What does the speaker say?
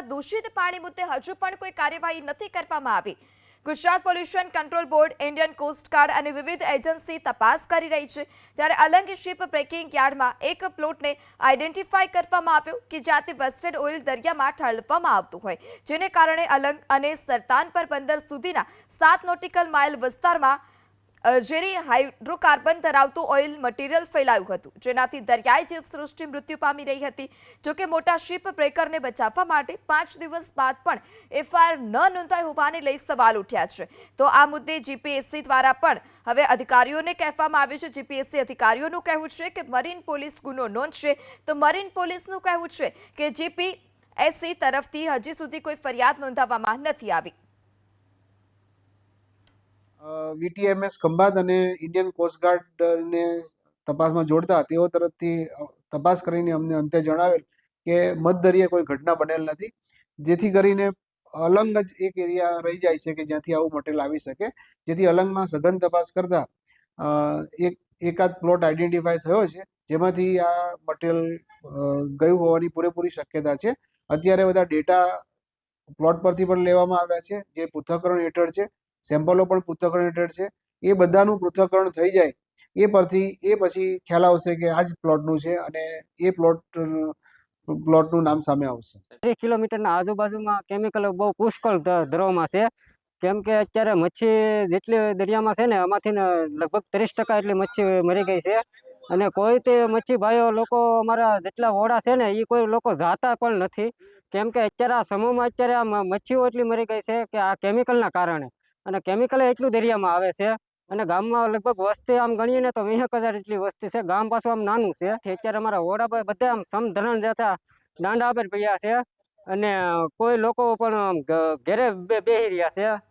દરિયામાં દૂષિત પાણી મુદ્દે હજુ પણ કોઈ કાર્યવાહી નથી કરવામાં આવી. Gujarat pollution control board Indian coast guard અને વિવિધ એજન્સી તપાસ કરી રહી છે. ત્યારે અલંગ શિપ બ્રેકિંગ યાર્ડમાં એક પ્લોટને આઇડેન્ટિફાય કરવામાં આવ્યો કે જ્યાંથી વેસ્ટેડ ઓઇલ દરિયામાં ઠાલવવામાં આવતું હોય. જેને કારણે અલંગ અને સરતાનપર બંદર સુધીના સાત નોટિકલ માઇલ વિસ્તારમાં ઝેરી હાઇડ્રોકાર્બન ધરાવતું ઓઇલ મટીરિયલ ફેલાયું હતું, જેનાથી દરિયાઈ જીવસૃષ્ટિ મૃત્યુ પામી રહી હતી. જોકે મોટા શિપ બ્રેકરને બચાવવા માટે પાંચ દિવસ બાદ પણ એફઆઈઆર ન નોંધાઈ હોવાને લઈ સવાલ ઉઠ્યા છે. તો આ મુદ્દે જીપીએસસી દ્વારા પણ હવે અધિકારીઓને કહેવામાં આવ્યું છે. જીપીએસસી અધિકારીઓનું કહેવું છે કે મરીન પોલીસ ગુનો નોંધશે તો મરીન પોલીસનું કહેવું છે કે જીપીએસસી તરફથી હજી સુધી કોઈ ફરિયાદ નોંધાવવામાં નથી આવી. વીટીએમએસ ખંભાત અને ઇન્ડિયન કોસ્ટગાર્ડને તપાસમાં જોડતા તેઓ તરફથી તપાસ કરીને અમને અંતે જણાવેલ કે મધદરિયે કોઈ ઘટના બનેલ નથી. જેથી કરીને અલંગ જ એક એરિયા રહી જાય છે કે જ્યાંથી આવું મટીરિયલ આવી શકે. જેથી અલંગમાં સઘન તપાસ કરતા એક, એકાદ પ્લોટ આઈડેન્ટિફાય થયો છે, જેમાંથી આ મટીરિયલ ગયું હોવાની પૂરેપૂરી શક્યતા છે. અત્યારે બધા ડેટા પ્લોટ પરથી પણ લેવામાં આવ્યા છે, જે પૃથ્થકરણ હેઠળ છે. સેમ્પલો પણ પૃથ્થકરણ હેઠળ છે. એ બધાનું પૃથ્થકરણ થઈ જાય. એ પરથી, એ પછી ખ્યાલ આવશે કે આ જ પ્લોટનું છે અને એ પ્લોટ, પ્લોટનું નામ સામે આવશે. ત્રીસ કિલોમીટરના આજુબાજુમાં કેમિકલ બહુ પુષ્કળ ધરોમાં છે. કેમ કે અત્યારે મચ્છી જેટલી દરિયામાં છે ને એમાંથી ને લગભગ ત્રીસ ટકા એટલી મચ્છી મરી ગઈ છે. અને કોઈ તે મચ્છી ભાઈઓ લોકો અમારા જેટલા ઓડા છે ને એ કોઈ લોકો જાતા પણ નથી. કેમ કે અત્યારે આ સમૂહમાં અત્યારે આ મચ્છીઓ એટલી મરી ગઈ છે કે આ કેમિકલના કારણે. અને કેમિકલ એટલું દરિયામાં આવે છે. અને ગામમાં લગભગ વસ્તી આમ ગણીએ ને તો વીસ હજાર જેટલી વસ્તી છે. ગામ પાછું આમ નાનું છે. અત્યારે અમારા ઓડા પર બધા આમ સમધરણ જતા દાંડા પર પડ્યા છે. અને કોઈ લોકો પણ ઘેરે ઘ- ઘરે બે, બેહી રહ્યા છે.